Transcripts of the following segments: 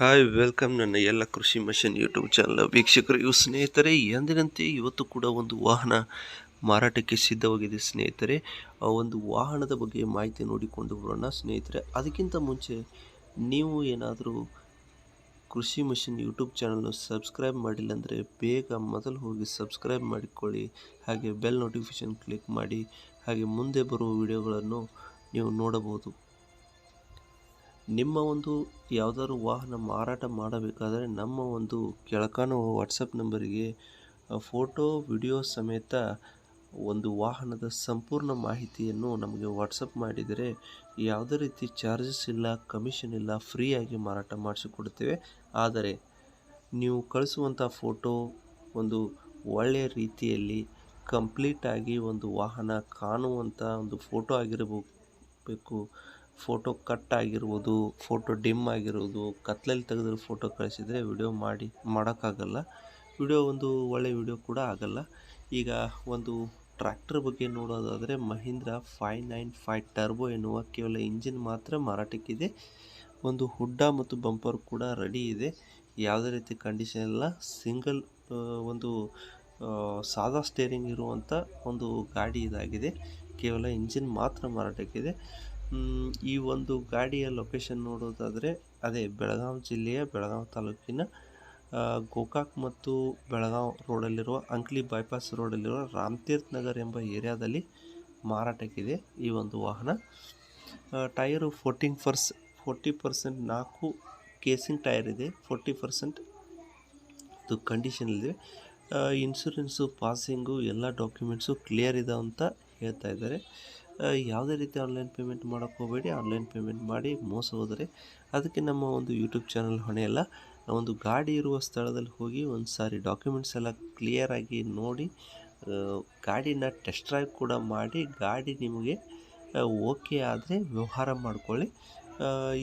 Hi, welcome ನನ್ನ ಎಲ್ಲ ಕೃಷಿ ಮಿಷನ್ ಯೂಟ್ಯೂಬ್ ಚಾನಲ್ ವೀಕ್ಷಕರು. ಇವು ಸ್ನೇಹಿತರೆ, ಎಂದಿನಂತೆ ಇವತ್ತು ಕೂಡ ಒಂದು ವಾಹನ ಮಾರಾಟಕ್ಕೆ ಸಿದ್ಧವಾಗಿದೆ ಸ್ನೇಹಿತರೆ. ಆ ಒಂದು ವಾಹನದ ಬಗ್ಗೆ ಮಾಹಿತಿ ನೋಡಿಕೊಂಡು ಬರೋಣ ಸ್ನೇಹಿತರೆ. ಅದಕ್ಕಿಂತ ಮುಂಚೆ ನೀವು ಏನಾದರೂ ಕೃಷಿ ಮಿಷನ್ ಯೂಟ್ಯೂಬ್ ಚಾನಲ್ನ ಸಬ್ಸ್ಕ್ರೈಬ್ ಮಾಡಿಲ್ಲ ಅಂದರೆ ಬೇಗ ಮೊದಲು ಹೋಗಿ ಸಬ್ಸ್ಕ್ರೈಬ್ ಮಾಡಿಕೊಳ್ಳಿ. ಹಾಗೆ ಬೆಲ್ ನೋಟಿಫಿಕೇಷನ್ ಕ್ಲಿಕ್ ಮಾಡಿ. ಹಾಗೆ ಮುಂದೆ ಬರುವ ವಿಡಿಯೋಗಳನ್ನು ನೀವು ನೋಡಬಹುದು. ನಿಮ್ಮ ಒಂದು ಯಾವುದಾದ್ರು ವಾಹನ ಮಾರಾಟ ಮಾಡಬೇಕಾದರೆ ನಮ್ಮ ಒಂದು ಕೆಳಕಾಣುವ ವಾಟ್ಸಪ್ ನಂಬರಿಗೆ ಫೋಟೋ, ವಿಡಿಯೋ ಸಮೇತ ಒಂದು ವಾಹನದ ಸಂಪೂರ್ಣ ಮಾಹಿತಿಯನ್ನು ನಮಗೆ ವಾಟ್ಸಪ್ ಮಾಡಿದರೆ ಯಾವುದೇ ರೀತಿ ಚಾರ್ಜಸ್ ಇಲ್ಲ, ಕಮಿಷನ್ ಇಲ್ಲ ಫ್ರೀಯಾಗಿ ಮಾರಾಟ ಮಾಡಿಸಿಕೊಡುತ್ತೇವೆ ಆದರೆ ನೀವು ಕಳಿಸುವಂಥ ಫೋಟೋ ಒಂದು ಒಳ್ಳೆಯ ರೀತಿಯಲ್ಲಿ ಕಂಪ್ಲೀಟಾಗಿ ಒಂದು ವಾಹನ ಕಾಣುವಂಥ ಒಂದು ಫೋಟೋ ಆಗಿರಬೇಕು ಫೋಟೋ ಕಟ್ ಆಗಿರ್ಬೋದು, ಫೋಟೋ ಡಿಮ್ ಆಗಿರುವುದು ಕತ್ಲಲ್ಲಿ ತೆಗೆದಿರೋ ಫೋಟೋ ಕಳಿಸಿದರೆ ವಿಡಿಯೋ ಮಾಡಿ, ಮಾಡೋಕ್ಕಾಗಲ್ಲ. ವಿಡಿಯೋ ಒಂದು ಒಳ್ಳೆಯ ವಿಡಿಯೋ ಕೂಡ ಆಗಲ್ಲ. ಈಗ ಒಂದು ಟ್ರ್ಯಾಕ್ಟರ್ ಬಗ್ಗೆ ನೋಡೋದಾದರೆ Mahindra five nine five turbo ಎನ್ನುವ ಕೇವಲ ಇಂಜಿನ್ ಮಾತ್ರ ಮಾರಾಟಕ್ಕಿದೆ. ಒಂದು ಹುಡ್ಡ ಮತ್ತು ಬಂಪರ್ ಕೂಡ ರೆಡಿ ಇದೆ. ಯಾವುದೇ ರೀತಿ ಕಂಡೀಷನ್ ಇಲ್ಲ. ಸಿಂಗಲ್ ಒಂದು ಸಾದಾ ಸ್ಟೇರಿಂಗ್ ಇರುವಂಥ ಒಂದು ಗಾಡಿ ಇದಾಗಿದೆ. ಕೇವಲ ಇಂಜಿನ್ ಮಾತ್ರ ಮಾರಾಟಕ್ಕಿದೆ. ಈ ಒಂದು ಗಾಡಿಯ ಲೊಕೇಶನ್ ನೋಡೋದಾದರೆ ಅದೇ ಬೆಳಗಾವಿ ಜಿಲ್ಲೆಯ ಬೆಳಗಾವಿ ತಾಲೂಕಿನ ಗೋಕಾಕ್ ಮತ್ತು ಬೆಳಗಾವಿ ರೋಡಲ್ಲಿರುವ ಅಂಕ್ಲಿ ಬೈಪಾಸ್ ರೋಡಲ್ಲಿರುವ ರಾಮತೀರ್ಥ ನಗರ್ ಎಂಬ ಏರಿಯಾದಲ್ಲಿ ಮಾರಾಟಕ್ಕಿದೆ ಈ ಒಂದು ವಾಹನ. ಟೈರು ಫೋರ್ಟೀನ್ ಪರ್ಸ್ ಫೋರ್ಟಿ ಪರ್ಸೆಂಟ್ ನಾಲ್ಕು ಕೇಸಿಂಗ್ ಟೈರ್ ಇದೆ ಫೋರ್ಟಿ ಪರ್ಸೆಂಟ್ ಇದು ಕಂಡೀಷನ್ ಇದೆ. ಇನ್ಶೂರೆನ್ಸು ಪಾಸಿಂಗು ಎಲ್ಲ ಡಾಕ್ಯುಮೆಂಟ್ಸು ಕ್ಲಿಯರ್ ಇದೆ ಅಂತ ಹೇಳ್ತಾ ಇದ್ದಾರೆ. ಯಾವುದೇ ರೀತಿ ಆನ್ಲೈನ್ ಪೇಮೆಂಟ್ ಮಾಡೋಕ್ಕೆ ಹೋಗಬೇಡಿ. ಆನ್ಲೈನ್ ಪೇಮೆಂಟ್ ಮಾಡಿ ಮೋಸ ಹೋದರೆ ಅದಕ್ಕೆ ನಮ್ಮ ಒಂದು ಯೂಟ್ಯೂಬ್ ಚಾನಲ್ ಹೊಣೆಯಲ್ಲ ಒಂದು ಗಾಡಿ ಇರುವ ಸ್ಥಳದಲ್ಲಿ ಹೋಗಿ ಒಂದು ಸಾರಿ ಡಾಕ್ಯುಮೆಂಟ್ಸ್ ಎಲ್ಲ ಕ್ಲಿಯರಾಗಿ ನೋಡಿ ಗಾಡಿನ ಟೆಸ್ಟ್ ಡ್ರೈವ್ ಕೂಡ ಮಾಡಿ, ಗಾಡಿ ನಿಮಗೆ ಓಕೆ ಆದರೆ ವ್ಯವಹಾರ ಮಾಡಿಕೊಳ್ಳಿ.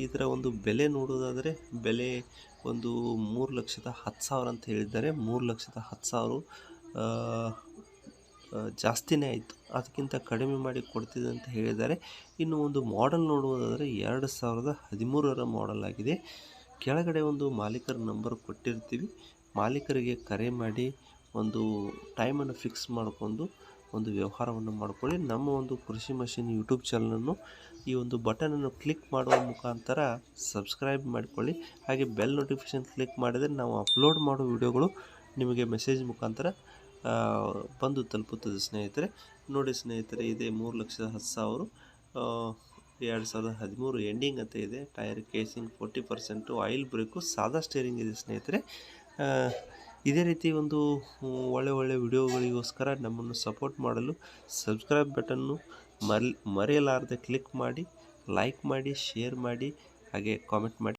ಇದರ ಒಂದು ಬೆಲೆ ನೋಡೋದಾದರೆ ಬೆಲೆ ಒಂದು ಮೂರು ಲಕ್ಷದ ಹತ್ತು ಸಾವಿರ ಅಂತ ಹೇಳಿದ್ದಾರೆ. ಮೂರು ಲಕ್ಷದ ಹತ್ತು ಸಾವಿರ ಜಾಸ್ತಿನೇ ಆಯಿತು. ಅದಕ್ಕಿಂತ ಕಡಿಮೆ ಮಾಡಿ ಕೊಡ್ತಿದೆ ಅಂತ ಹೇಳಿದ್ದಾರೆ. ಇನ್ನು ಒಂದು ಮಾಡೆಲ್ ನೋಡುವುದಾದರೆ ಎರಡು ಸಾವಿರದ ಹದಿಮೂರರ ಮಾಡೆಲ್ ಆಗಿದೆ. ಕೆಳಗಡೆ ಒಂದು ಮಾಲೀಕರ ನಂಬರ್ ಕೊಟ್ಟಿರ್ತೀವಿ. ಮಾಲೀಕರಿಗೆ ಕರೆ ಮಾಡಿ ಒಂದು ಟೈಮನ್ನು ಫಿಕ್ಸ್ ಮಾಡಿಕೊಂಡು ಒಂದು ವ್ಯವಹಾರವನ್ನು ಮಾಡಿಕೊಳ್ಳಿ. ನಮ್ಮ ಒಂದು ಕೃಷಿ ಮಷಿನ್ ಯೂಟ್ಯೂಬ್ ಚಾನಲನ್ನು ಈ ಒಂದು ಬಟನನ್ನು ಕ್ಲಿಕ್ ಮಾಡುವ ಮುಖಾಂತರ ಸಬ್ಸ್ಕ್ರೈಬ್ ಮಾಡಿಕೊಳ್ಳಿ. ಹಾಗೆ ಬೆಲ್ ನೋಟಿಫಿಕೇಷನ್ ಕ್ಲಿಕ್ ಮಾಡಿದರೆ ನಾವು ಅಪ್ಲೋಡ್ ಮಾಡೋ ವಿಡಿಯೋಗಳು ನಿಮಗೆ ಮೆಸೇಜ್ ಮುಖಾಂತರ ಬಂದು ತಲುಪುತ್ತದೆ ಸ್ನೇಹಿತರೆ. ನೋಡಿ ಸ್ನೇಹಿತರೆ, ಇದೆ ಮೂರು ಲಕ್ಷದ ಹತ್ತು ಸಾವಿರ. ಎರಡು ಸಾವಿರದ ಹದಿಮೂರು ಎಂಡಿಂಗ್ ಅಂತ ಇದೆ. Tyre casing forty percent oil brake ಸಾದಾ ಸ್ಟೇರಿಂಗ್ ಇದೆ ಸ್ನೇಹಿತರೆ. ಇದೇ ರೀತಿ ಒಂದು ಒಳ್ಳೆ ಒಳ್ಳೆ ವಿಡಿಯೋಗಳಿಗೋಸ್ಕರ ನಮ್ಮನ್ನು ಸಪೋರ್ಟ್ ಮಾಡಲು ಸಬ್ಸ್ಕ್ರೈಬ್ ಬಟನ್ನು ಮರಿ, ಮರೆಯಲಾರದೆ ಕ್ಲಿಕ್ ಮಾಡಿ ಲೈಕ್ ಮಾಡಿ ಶೇರ್ ಮಾಡಿ, ಹಾಗೆ ಕಾಮೆಂಟ್ ಮಾಡಿ.